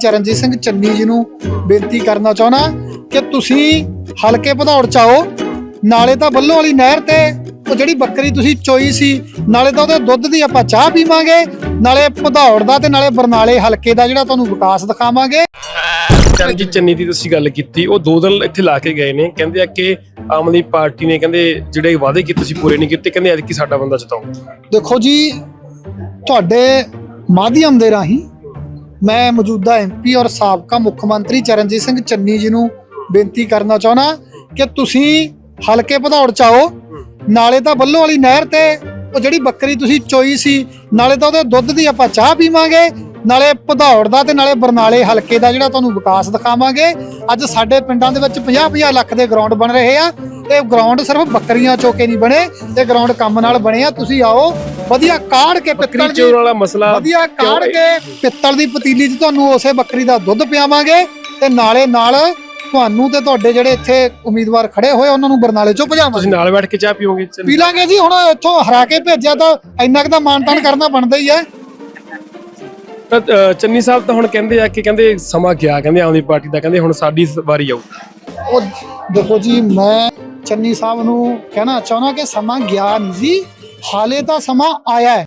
ਚਰਨਜੀਤ ਸਿੰਘ ਚੰਨੀ ਜੀ ਨੂੰ ਬੇਨਤੀ ਕਰਨਾ ਚਾਹੁੰਦਾ ਕਿ ਤੁਸੀਂ ਹਲਕੇ ਭਦੌੜ ਚ ਆਓ। ਨਾਲੇ ਤਾਂ ਬੱਲੋ ਵਾਲੀ ਨਹਿਰ ਤੇ ਉਹ ਜਿਹੜੀ ਬੱਕਰੀ ਤੁਸੀਂ ਚੋਈ ਸੀ ਨਾਲੇ ਤਾਂ ਉਹਦੇ ਦੁੱਧ ਦੀ ਆਪਾਂ ਚਾਹ ਪੀਵਾਂਗੇ ਨਾਲੇ ਭਦੌੜ ਦਾ ਤੇ ਨਾਲੇ ਬਰਨਾਲੇ ਹਲਕੇ ਦਾ ਜਿਹੜਾ ਤੁਹਾਨੂੰ ਵਿਕਾਸ ਦਿਖਾਵਾਂਗੇ। ਚਰਨਜੀਤ ਚੰਨੀ ਦੀ ਤੁਸੀਂ ਗੱਲ ਕੀਤੀ ਉਹ ਦੋ ਦਿਨ ਇੱਥੇ ਲਾ ਕੇ ਗਏ ਨੇ। ਕਹਿੰਦੇ ਆ ਕਿ ਆਮ ਆਦਮੀ ਪਾਰਟੀ ਨੇ ਕਹਿੰਦੇ ਜਿਹੜੇ ਵਾਅਦੇ ਕੀਤੇ ਸੀ ਪੂਰੇ ਨਹੀਂ ਕੀਤੇ। ਕਹਿੰਦੇ ਐਤਕੀ ਸਾਡਾ ਬੰਦਾ ਜਿਤਾਓ ਦੇਖੋ ਜੀ ਤੁਹਾਡੇ ਮਾਧਿਅਮ ਦੇ ਰਾਹੀਂ ਮੈਂ ਮੌਜੂਦਾ ਐਮਪੀ ਔਰ ਸਾਬਕਾ ਮੁੱਖ ਮੰਤਰੀ ਚਰਨਜੀਤ ਸਿੰਘ ਚੰਨੀ ਜੀ ਨੂੰ ਬੇਨਤੀ ਕਰਨਾ ਚਾਹੁੰਦਾ ਕਿ ਤੁਸੀਂ ਹਲਕੇ ਭਦੌੜ ਚ ਆਓ। ਨਾਲੇ ਤਾਂ ਬੱਲੋ ਵਾਲੀ ਨਹਿਰ ਤੇ ਉਹ ਜਿਹੜੀ ਬੱਕਰੀ ਤੁਸੀਂ ਚੋਈ ਸੀ, ਨਾਲੇ ਤਾਂ ਉਹਦੇ ਦੁੱਧ ਦੀ ਆਪਾਂ ਚਾਹ ਪੀਵਾਂਗੇ, ਨਾਲੇ ਭਦੌੜ ਦਾ ਤੇ ਨਾਲੇ ਬਰਨਾਲੇ ਹਲਕੇ ਦਾ ਜਿਹੜਾ ਤੁਹਾਨੂੰ ਵਿਕਾਸ ਦਿਖਾਵਾਂਗੇ। ਅੱਜ ਸਾਡੇ ਪਿੰਡਾਂ ਦੇ ਵਿੱਚ 50-50 ਲੱਖ ਦੇ ਗਰਾਊਂਡ ਬਣ ਰਹੇ ਆ। ਇਹ ਗਰਾਊਂਡ ਸਿਰਫ ਬੱਕਰੀਆਂ ਚੋਕੇ ਨਹੀਂ ਬਣੇ ਇਹ ਗਰਾਊਂਡ ਕੰਮ ਨਾਲ ਬਣੇ ਆ। ਤੁਸੀਂ ਆਓ ਵਧੀਆ ਕਾੜ ਕੇ ਪਿੱਤਲ ਦੀ ਚੋਰ ਵਾਲਾ ਮਸਲਾ ਵਧੀਆ ਕਾੜ ਕੇ ਪਿੱਤਲ ਦੀ ਪਤੀਲੀ 'ਚ ਤੁਹਾਨੂੰ ਉਸੇ ਬੱਕਰੀ ਦਾ ਦੁੱਧ ਪਿਆਵਾਂਗੇ ਤੇ ਨਾਲੇ ਨਾਲ ਤੁਹਾਨੂੰ ਤੇ ਤੁਹਾਡੇ ਜਿਹੜੇ ਇੱਥੇ ਉਮੀਦਵਾਰ ਖੜੇ ਹੋਏ ਉਹਨਾਂ ਨੂੰ ਬਰਨਾਲੇ ਚੋਂ ਭਜਾਵਾਂਗੇ। ਤੁਸੀਂ ਨਾਲ ਬੈਠ ਕੇ ਚਾਹ ਪੀਓਗੇ ਪੀ ਲਾਂਗੇ ਜੀ ਹੁਣ ਇੱਥੋਂ ਹਰਾ ਕੇ ਭੇਜਿਆ ਤਾਂ ਇੰਨਾ ਕੁ ਤਾਂ ਮਾਨਤਾਨ ਕਰਨਾ ਬਣਦਾ ਹੀ ਹੈ। ਤਾਂ, ਚੰਨੀ ਸਾਹਿਬ ਤਾਂ ਹੁਣ ਕਹਿੰਦੇ ਆ ਕਿ ਕਹਿੰਦੇ ਸਮਾਂ ਗਿਆ ਕਹਿੰਦੇ ਆਦਮੀ ਪਾਰਟੀ ਦਾ ਕਹਿੰਦੇ ਹੁਣ ਸਾਡੀ ਵਾਰੀ ਆਊ। ਉਹ ਦੇਖੋ ਜੀ ਮੈਂ ਚੰਨੀ ਸਾਹਿਬ ਨੂੰ ਕਹਿਣਾ ਚਾਹੁੰਦਾ ਕਿ ਸਮਾਂ ਗਿਆ ਨਹੀਂ ਜੀ। ਹਾਲੇ ਤਾਂ ਸਮਾਂ ਆਇਆ ਹੈ।